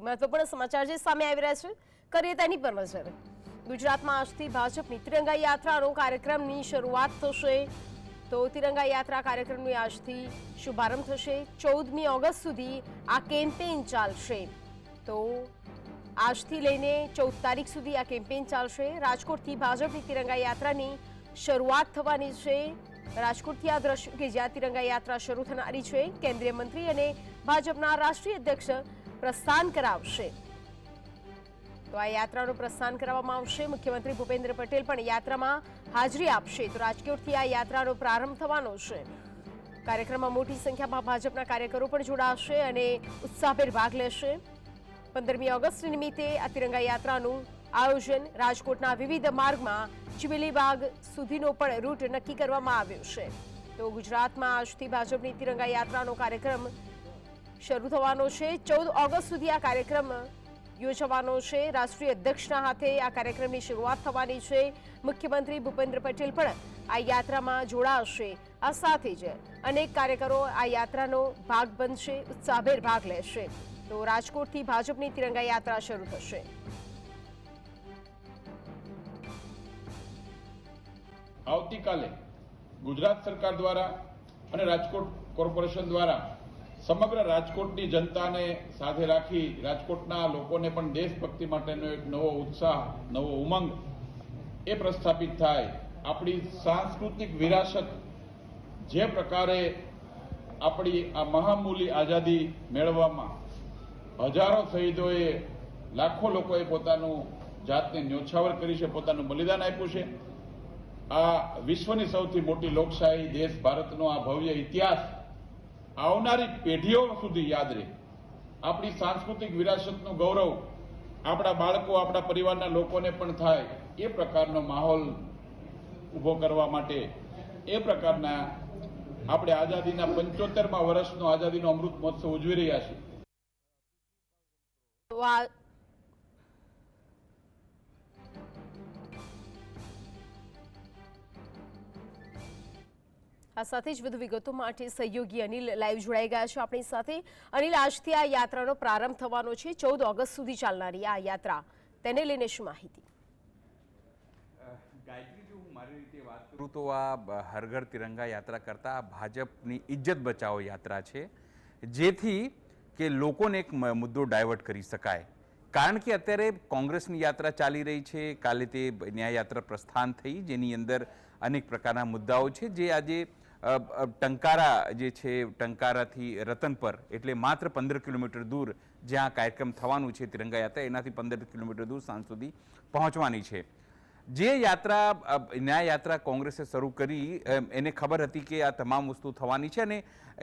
મહત્વપૂર્ણ સમાચાર જે સામે આવી રહ્યા છે, કરીએ તેની પર નજર. ગુજરાતમાં આજથી ભાજપની તિરંગા યાત્રાનો કાર્યક્રમની શરૂઆત થશે. તો તિરંગા યાત્રા કાર્યક્રમની આજથી શુભારંભ થશે. ચૌદમી ઓગસ્ટ સુધી આ કેમ્પેઇન ચાલશે. તો આજથી લઈને ચૌદ તારીખ સુધી આ કેમ્પેઇન ચાલશે. રાજકોટથી ભાજપની તિરંગા યાત્રાની શરૂઆત થવાની છે. રાજકોટથી આ દ્રશ્ય કે જ્યાં તિરંગા યાત્રા શરૂ થનારી છે, કેન્દ્રીય મંત્રી અને ભાજપના રાષ્ટ્રીય અધ્યક્ષ પ્રસ્થાન કરાવશે. તો આ યાત્રાનું પ્રસ્થાન કરાવવામાં આવશે. મુખ્યમંત્રી ભૂપેન્દ્ર પટેલ પણ યાત્રામાં હાજરી આપશે. તો રાજકોટથી આ યાત્રાનો પ્રારંભ થવાનો છે. કાર્યક્રમમાં મોટી સંખ્યામાં ભાજપના કાર્યકરો પણ જોડાશે અને ઉત્સાહભેર ભાગ લેશે. પંદરમી ઓગસ્ટ નિમિત્તે આ તિરંગા યાત્રાનું આયોજન રાજકોટના વિવિધ માર્ગમાં ચિમેલીબાગ સુધીનો પણ રૂટ નક્કી કરવામાં આવ્યો છે. તો ગુજરાતમાં આજથી ભાજપની તિરંગા યાત્રાનો કાર્યક્રમ શરૂ થવાનો છે. ચૌદ ઓગસ્ટ સુધી આ કાર્યક્રમ યોજવાનો છે. રાષ્ટ્રીય અધ્યક્ષના હાથે આ કાર્યક્રમની શરૂઆત થવાની છે. મુખ્યમંત્રી ભૂપેન્દ્ર પટેલ પણ આ યાત્રામાં જોડાશે. આ સાથે જ અનેક કાર્યકરો આ યાત્રાનો ભાગ બનશે, ઉત્સાહભેર ભાગ લેશે. તો રાજકોટથી ભાજપની તિરંગા યાત્રા શરૂ થશે. આવતીકાલે ગુજરાત સરકાર દ્વારા અને રાજકોટ કોર્પોરેશન દ્વારા સમગ્ર રાજકોટની જનતાને સાથે રાખી રાજકોટના લોકોને પણ દેશભક્તિ માટેનો એક નવો ઉત્સાહ, નવો ઉમંગ એ પ્રસ્થાપિત થાય. આપણી સાંસ્કૃતિક વિરાસત જે પ્રકારે આપણી આ મહામૂલી આઝાદી મેળવવામાં હજારો શહીદોએ લાખો લોકોએ પોતાનું જાતને ન્યોછાવર કરી છે, પોતાનું બલિદાન આપ્યું છે. આ વિશ્વની સૌથી મોટી લોકશાહી દેશ ભારતનો આ ભવ્ય ઇતિહાસ આવનારી પેઢીઓ સુધી યાદ રહે. આપણી સાંસ્કૃતિક વિરાસતનું ગૌરવ આપણા બાળકો, આપણા પરિવારના લોકોને પણ થાય એ પ્રકારનો માહોલ ઊભો કરવા માટે એ પ્રકારના આપણે આઝાદીના પંચોતેરમાં વર્ષનો આઝાદીનો અમૃત મહોત્સવ ઉજવી રહ્યા છીએ. આ સાથે જ વધુ વિગતો માટે સહયોગી અનિલ લાઈવ જોડાઈ ગયા છે. આપણી સાથે અનિલ, આજથી આ યાત્રાનો પ્રારંભ થવાનો છે. ચૌદ ઓગસ્ટ સુધી ચાલનારી આ યાત્રા. તેને લઈને શું માહિતી? ગાયત્રી, જો મારી રીતે વાત કરું તો આ હરઘર તિરંગા યાત્રા કરતાં ભાજપની ઇજ્જત બચાવો યાત્રા છે, જેથી કે લોકોને એક મુદ્દો ડાયવર્ટ કરી શકાય. કારણ કે અત્યારે કોંગ્રેસની યાત્રા ચાલી રહી છે. કાલે તે ન્યાયયાત્રા ન્યાય યાત્રા પ્રસ્થાન થઈ, જેની અંદર અનેક પ્રકારના મુદ્દાઓ છે, જે આજે ટંકારા જે છે, ટંકારાથી રતનપર એટલે માત્ર પંદર કિલોમીટર દૂર જ્યાં કાર્યક્રમ થવાનું છે તિરંગા યાત્રા, એનાથી પંદર કિલોમીટર દૂર સાંજ સુધી પહોંચવાની છે. જે યાત્રા ન્યાય યાત્રા કોંગ્રેસે શરૂ કરી એને ખબર હતી કે આ તમામ વસ્તુ થવાની છે અને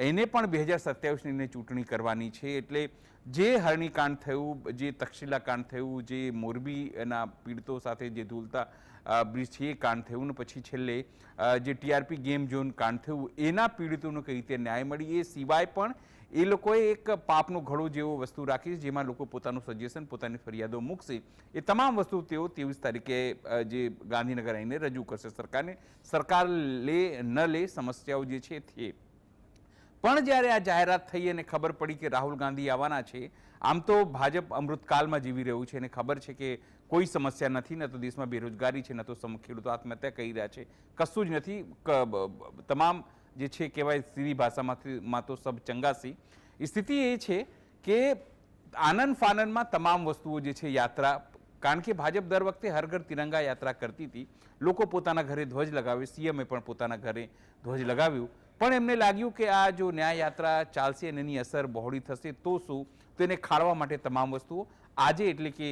એને પણ બે હજાર સત્યાવીસની ચૂંટણી કરવાની છે. એટલે જે હરણીકાંડ થયું, જે તક્ષશિલા કાંડ થયું, જે મોરબીના પીડિતો સાથે જે ધૂલતા અ, બ્રિજ છે એ કાંડ થયું ને પછી છેલ્લે જે ટીઆરપી ગેમ ઝોન કાંડ થયું એના પીડિતોને કઈ રીતે ન્યાય મળી એ સિવાય પણ એ લોકોએ એક પાપનો ઘડો જેવો વસ્તુ રાખી છે જેમાં લોકો પોતાનું સજેશન પોતાની ફરિયાદો મૂકશે. એ તમામ વસ્તુ તેઓ ત્રેવીસ તારીખે જે ગાંધીનગર આવીને રજૂ કરશે સરકારને. સરકાર લે ન લે સમસ્યાઓ જે છે તે. પણ જ્યારે આ જાહેરાત થઈ અને ખબર પડી કે રાહુલ ગાંધી આવવાના છે આમ તો ભાજપ અમૃતકાલમાં જીવી રહ્યું છે અને ખબર છે કે કોઈ સમસ્યા નથી, ન તો દેશમાં બેરોજગારી છે, ન તો ખેડૂતો આત્મહત્યા કરી રહ્યા છે. કશું જ નથી. તમામ જે છે, કહેવાય સીધી ભાષામાંથી માં તો સબ ચંગાસી. સ્થિતિ એ છે કે આનંદ ફાનંદમાં તમામ વસ્તુઓ જે છે, યાત્રા, કારણ કે ભાજપ દર વખતે હર ઘર તિરંગા યાત્રા કરતી હતી. લોકો પોતાના ઘરે ધ્વજ લગાવ્યો, સીએમએ પણ પોતાના ઘરે ધ્વજ લગાવ્યું. પણ એમને લાગ્યું કે આ જો ન્યાય યાત્રા ચાલશે અને એની અસર બહોળી થશે, તો શું? તો એને ખાળવા માટે તમામ વસ્તુઓ આજે એટલે કે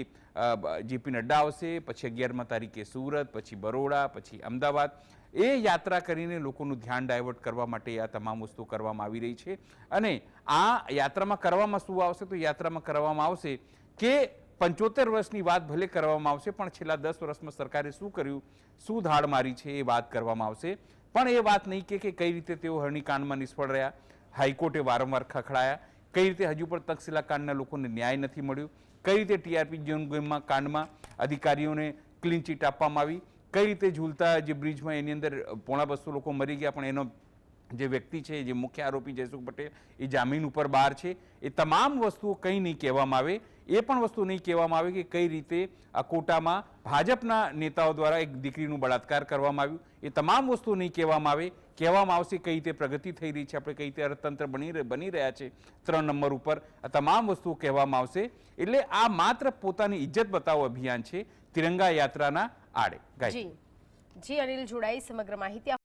જેપી નડ્ડા આવશે, પછી અગિયારમા તારીખે સુરત, પછી બરોડા, પછી અમદાવાદ, એ યાત્રા કરીને લોકોનું ધ્યાન ડાયવર્ટ કરવા માટે આ તમામ વસ્તુ કરવામાં આવી રહી છે. અને આ યાત્રામાં કરવામાં શું આવશે? તો યાત્રામાં કરવામાં આવશે કે પંચોતેર વર્ષની વાત ભલે કરવામાં આવશે, પણ છેલ્લા દસ વર્ષમાં સરકારે શું કર્યું? શું ધાડ મારી છે એ વાત કરવામાં આવશે. પણ એ વાત નહીં કે કઈ રીતે તેઓ હરણીકાંડમાં નિષ્ફળ રહ્યા, હાઈકોર્ટે વારંવાર ખખડાયા કઈ રીતે હજુ પણ તક્ષશિલા કાંડના લોકોને ન્યાય નથી મળ્યો? કઈ રીતે ટીઆરપી ગેમમાં કાંડમાં અધિકારીઓને ક્લીન ચીટ આપવામાં આવી? કઈ રીતે ઝૂલતા જે બ્રિજમાં એની અંદર પોણા બસો લોકો મરી ગયા, પણ એનો જે વ્યક્તિ છે, જે મુખ્ય આરોપી જયસુખ પટેલ, એ જામીન ઉપર બહાર છે. એ તમામ વસ્તુઓ કંઈ નહીં કહેવામાં આવે. એ પણ વસ્તુ નહીં કહેવામાં આવે કે કઈ રીતે આ કોટામાં ભાજપના નેતાઓ દ્વારા એક દીકરીનું બળાત્કાર કરવામાં આવ્યું. એ તમામ વસ્તુ નહીં કહેવામાં આવે. કહેવામાં આવશે કઈ રીતે પ્રગતિ થઈ રહી છે, આપણે કઈ રીતે અર્થતંત્ર બની બની રહ્યા છે ત્રણ નંબર ઉપર. આ તમામ વસ્તુઓ કહેવામાં આવશે. એટલે આ માત્ર પોતાની ઇજ્જત બતાવો અભિયાન છે, તિરંગા યાત્રાના આડે. જી. અનિલ જોડાઈ સમગ્ર માહિતી